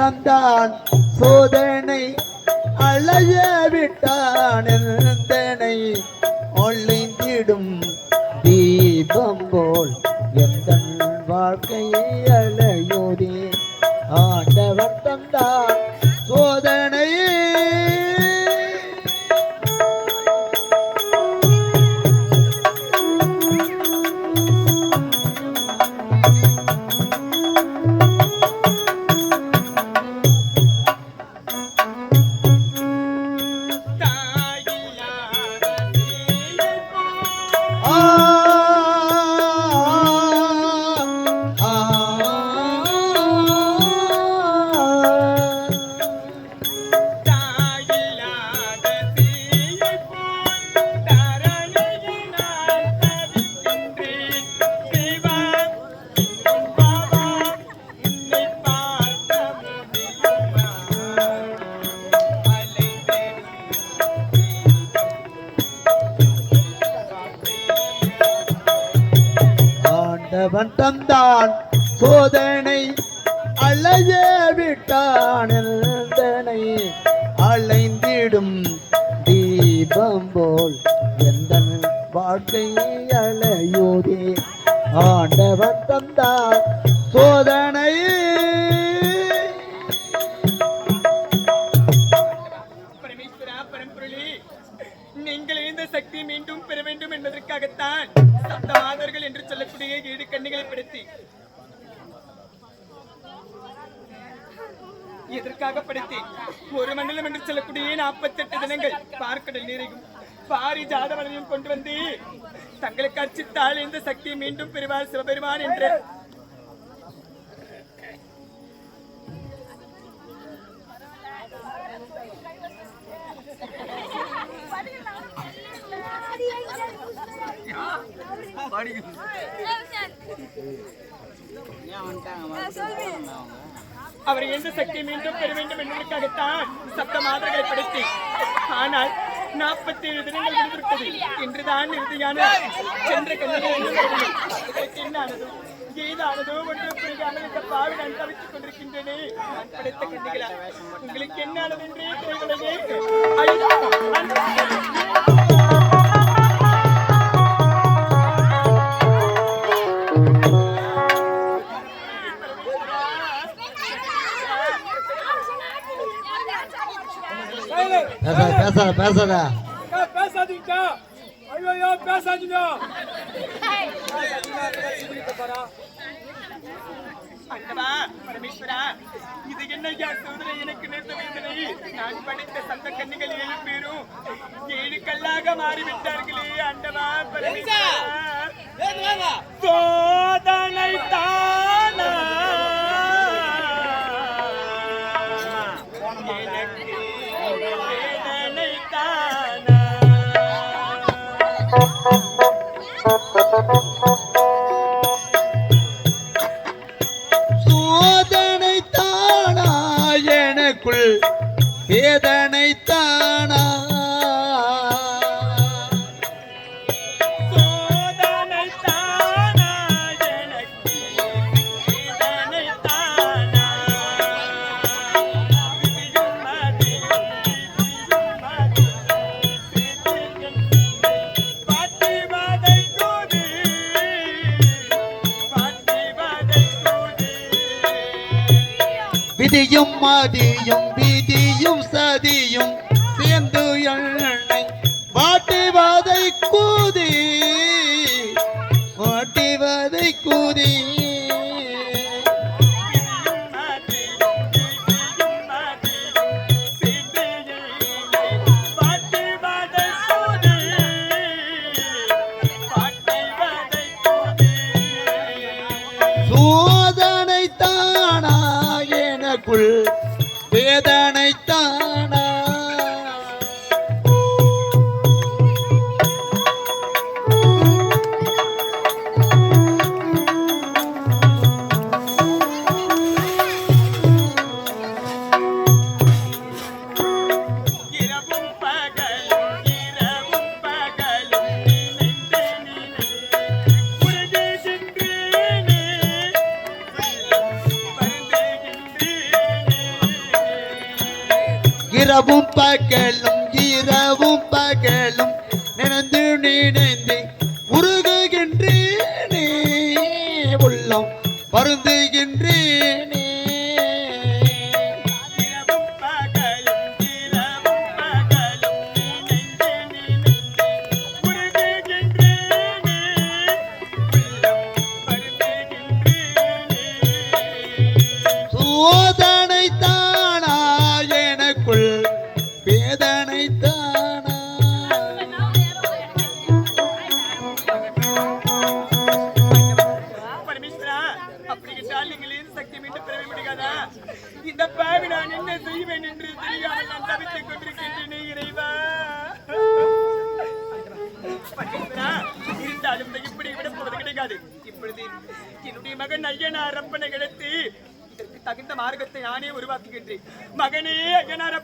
தந்தான் சோதனை அழைய விட்டான் எந்தனை Oh தேவன் தந்தான். சோதனை அழைய விட்டான் அலைந்திடும் தீபம் போல் எந்த வாழ்க்கை அலையோதே ஆண்டவன் தந்தான். சோதனை நீங்கள் இந்த சக்தி மீண்டும் பெற வேண்டும் என்பதற்காகத்தான் சப்த மாதர்கள் என்று சொல்லக்கூடிய ஏழு கண்ணிகளை படுத்தி எதற்காக படுத்தி ஒரு மண்டலம் என்று சொல்லக்கூடிய நாற்பத்தெட்டு தினங்கள். பார்க்கடல் நீரையும் பாரி ஜாதவனையும் கொண்டு வந்து தங்களுக்கு அச்சித்தால் இந்த சக்தி மீண்டும் பெறுவார் சிவபெருமான் என்று அவர் எந்த சக்தி மீண்டும் பெற வேண்டும் என்பதற்காகத்தான் சப்த மாதங்களை படுத்தி ஆனால் நாற்பத்தி ஏழு தினங்கள் முடிந்திருப்பது இன்றுதான் இறுதியான சென்ற கண்ணிகள் என்னானதோ ஏதானதோ ஒன்று புரியாமல் இந்த பாவி நான் தவித்துக் கொண்டிருக்கின்றனே. நான் படைத்த கண்ணிகளா உங்களுக்கு என்னானது என்றே தெரியவில்லையே பேசாத பேசாத பேசாத பேசாதீங்க ஐயோ பேசாதீங்க பரமேஸ்வரா இது என்னையா சோதனை எனக்கு நேர்ந்த வேதனை நான் படித்த சந்த கன்னிகள் ஏழு பேரும் ஏழு கல்லாக மாறிவிட்டார்களே அண்டவா பரமேஸ்வரா சோதனை தானா சாதியும் மதியும் சதியும் சேர்ந்து எண்ணெய் வாட்டுவதை கூதி வாட்டுவதை கூதி. சோதனை தானா எனக்குள் வேதனை இரவும் பகலும் இரவும் பகலும் நினைந்து நினைந்து உருகுகின்றேனே உள்ளம் வருந்துகின்றேனே. கிடைக்காது இப்பொழுது என்னுடைய மகன் ஐயனார் அப்பனை கிடைத்து இதற்கு தகுந்த மார்க்கத்தை நானே உருவாக்குகின்றேன். மகனே ஐயனார்